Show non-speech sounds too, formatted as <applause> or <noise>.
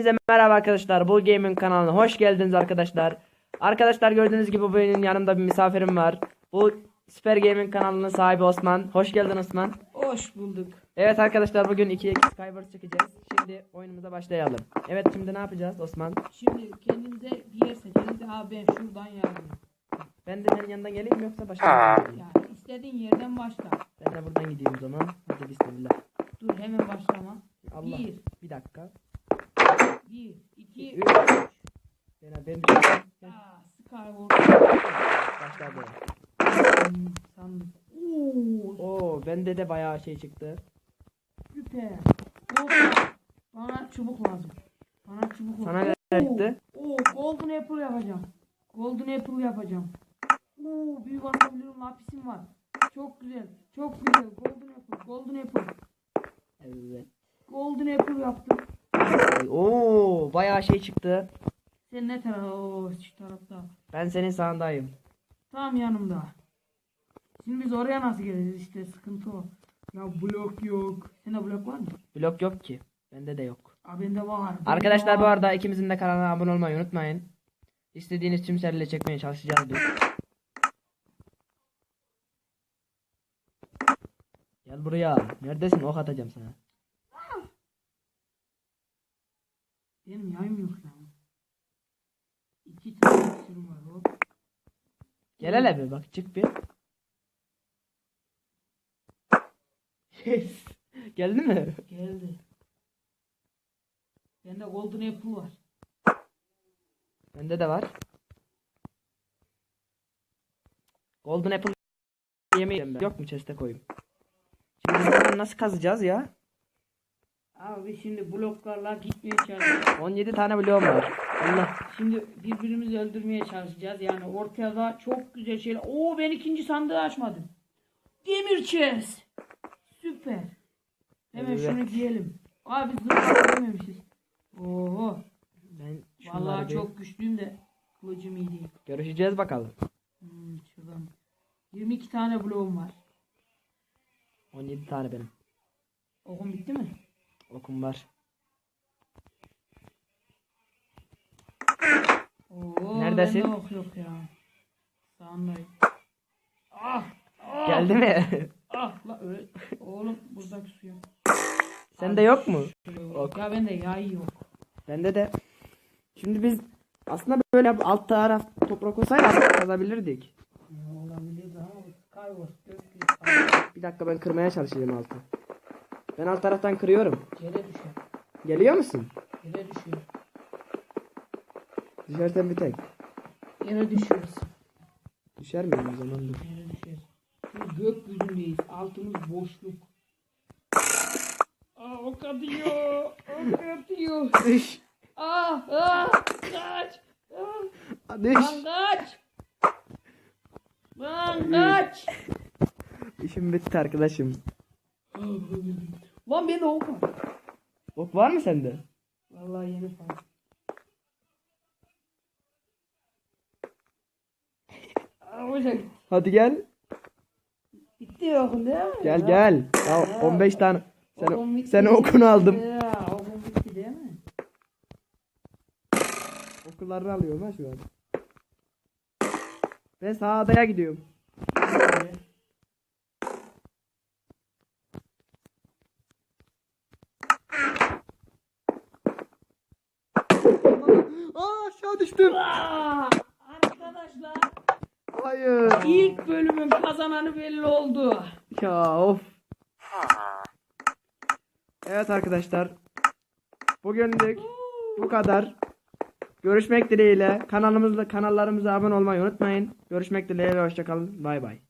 Hepinize merhaba arkadaşlar. Bu Gaming kanalına hoş geldiniz arkadaşlar. Arkadaşlar gördüğünüz gibi benim yanımda bir misafirim var. Bu Süper Gaming kanalının sahibi Osman. Hoş geldin Osman. Hoş bulduk. Evet arkadaşlar bugün 2 x Skywars çekeceğiz. Şimdi oyunumuza başlayalım. Evet şimdi ne yapacağız Osman? Şimdi kendimize bir yer seçelim. Ha ben şuradan yardım. Ben de senin yanından geleyim mi yoksa gideyim? Yani istediğin yerden başla. Ben de buradan gideyim o zaman. Hadi bismillah. Dur hemen başlama. Allah. Bir, Bir dakika. Bir, iki, Üç. üç. Ben, bir Aa, Skyward. başladı. Hmm, sandım. Oo, Oo bende de bayağı şey çıktı. süper. Bana çubuk lazım. Bana çubuk Sana lazım. ne çıktı? Oo, golden apple yapacağım. Golden apple yapacağım. Oo, büyük atabilirim lapisim var. Çok güzel. Çok güzel. Golden apple. Golden apple. Evet. Golden apple yaptım. Oo bayağı şey çıktı. Sen ne tarafta? Oo, şu tarafta. Ben senin sağındayım. Tam yanımda. Şimdi biz oraya nasıl geleceğiz işte sıkıntı o. Ya blok yok. Sende blok var mı? Blok yok ki. Bende de yok. Aa bende var. Arkadaşlar bu var. arada ikimizin de kanalına abone olmayı unutmayın. İstediğiniz tüm seriyle çekmeye çalışacağız biz. Gel buraya. Neredesin? Ok atacağım sana. Benim yayım yok ya. İki tane iksirim var hop. Gel hele bir bak çık bir. Yes. <laughs> Geldi mi? Geldi. Bende golden apple var. Bende de var. Golden Apple yemeği ben. Yok mu chest'e koyayım? Şimdi nasıl kazacağız ya? Abi şimdi bloklarla gitmeye çalışacağız. 17 tane bloğum var. Allah. Şimdi birbirimizi öldürmeye çalışacağız. Yani ortaya da çok güzel şeyler. Oo ben ikinci sandığı açmadım. Demir chest. Süper. Hemen Evet. şunu giyelim. Abi zırhlar dememişiz. Oo. Ben Vallahi bir- çok güçlüyüm de kılıcım iyi değil. Görüşeceğiz bakalım. Hmm, şuradan. 22 tane bloğum var. 17 tane benim. Okum bitti mi? Okum var. Oo, Neredesin? Bende ok yok ya. Sağındayım. Ah! ah Geldi mi? Ah! La, öyle. Oğlum buradaki suya. Sende yok mu? Ok. Ya bende yay yok. Bende de. Şimdi biz aslında böyle alt taraf toprak olsaydı kazabilirdik. Olabilir ama gökyüzü Bir dakika ben kırmaya çalışayım altı. Ben alt taraftan kırıyorum. yere düşer. Geliyor musun? Yere düşüyor. Düşersen bir tek. Yere düşüyoruz. Düşer miyim o zaman? Dur. Yere. Biz gökyüzündeyiz. Altımız boşluk. Aa ok atıyor. Ok atıyor. Düş. Ah ah kaç. Ah, Düş. lan kaç. Lan kaç. İşim bitti arkadaşım. Lan bende ok var. Ok var mı sende? Vallahi yeni falan. <laughs> Hocam Hadi gel. bitti okun değil mi? Gel Ya. gel. Al 15 tane. Sen, Okum sen okunu aldım. Ya okum bitti değil mi? Okullarını alıyorum ha şu an. Ben sağ adaya gidiyorum. Aa aşağı düştüm. Aa, arkadaşlar Hayır. ilk bölümün kazananı belli oldu. Ya of. Evet arkadaşlar. Bugünlük bu kadar. Görüşmek dileğiyle. Kanalımızda kanallarımıza abone olmayı unutmayın. Görüşmek dileğiyle hoşçakalın. Bay bay.